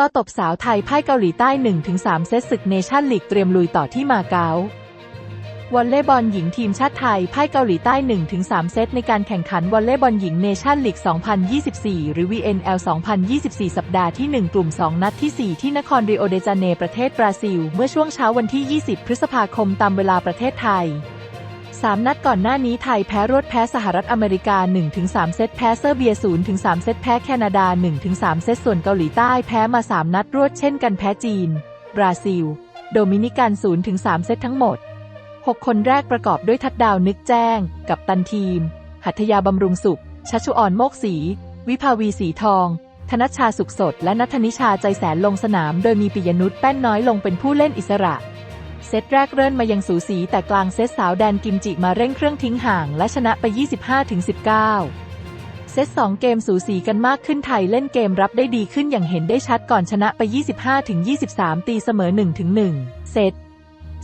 ต่อตบสาวไทยพ่ายเกาหลีใต้ 1-3 เซตศึกเนชั่นลีกเตรียมลุยต่อที่มาเก๊าวอลเลย์บอลหญิงทีมชาติไทยพ่ายเกาหลีใต้ 1-3 เซตในการแข่งขันวอลเลย์บอลหญิงเนชั่นลีก 2024 หรือ VNL 2024 สัปดาห์ที่ 1 กลุ่ม 2 นัดที่ 4 ที่นครริโอเดจาเนประเทศบราซิล เมื่อช่วงเช้าวันที่ 20 พฤษภาคมตามเวลาประเทศไทย 3 นัดก่อนหน้านี้ไทยแพ้รวดแพ้สหรัฐอเมริกา 1-3 เซตแพ้เซอร์เบีย 0-3 เซตแพ้แคนาดา 1-3 เซตส่วนเกาหลีใต้แพ้มา 3 นัดรวดเช่นกันแพ้จีน บราซิล โดมินิกัน 0-3 เซตทั้งหมด 6 คนแรกประกอบด้วยทัดดาวนึกแจ้ง กับตันทีม หัตยาบำรุงสุข ชัชชุออนโมกศีวิภาวีสีทอง ธนชชาสุขสด และนัทนิชาใจแสนลงสนาม โดยมีปิยนุชแป้นน้อยลงเป็นผู้เล่นอิสระ เซตแรกเริ่มมายังสูสีแต่กลางเซตสาวแดนกิมจิมาเร่งเครื่องทิ้งห่างและชนะไป 25-19เซต2เกมสูสีกันมากขึ้นไทยเล่นเกมรับได้ดีขึ้นอย่างเห็นได้ชัดก่อนชนะไป 25-23 ตีเสมอ 1-1 เซต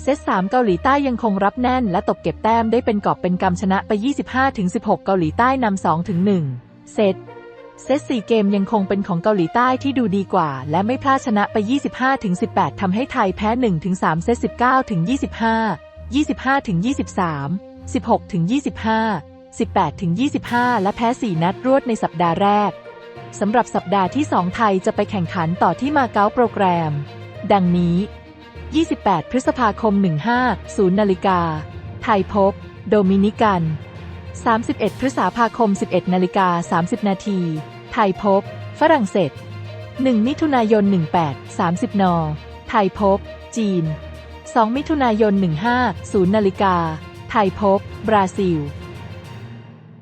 เซต3เกาหลีใต้ยังคงรับแน่นและตบเก็บแต้มได้เป็นกอบเป็นกำชนะไป 25-16 เกาหลีใต้นำ 2-1 เซต เซต4เกมยังคงเป็นของเกาหลีใต้ที่ดูดีกว่า และไม่พลาดชนะไป 25-18 ทำให้ไทยแพ้ 1-3 เซต 19-25 25-23 16-25 18-25 และแพ้ 4 นัดรวดในสัปดาห์แรก สำหรับสัปดาห์ที่ 2 ไทยจะไปแข่งขันต่อที่มาเก๊าโปรแกรม ดังนี้ 28 พฤษภาคม 15 0นาฬิกา ไทยพบ โดมินิกัน 31 พฤษภาคม 11 นาฬิกา 30 นาที ไทยพบ ฝรั่งเศส 1 มิถุนายน 18 30 น ไทยพบ จีน 2 มิถุนายน 15 0 นาฬิกา ไทยพบ บราซิล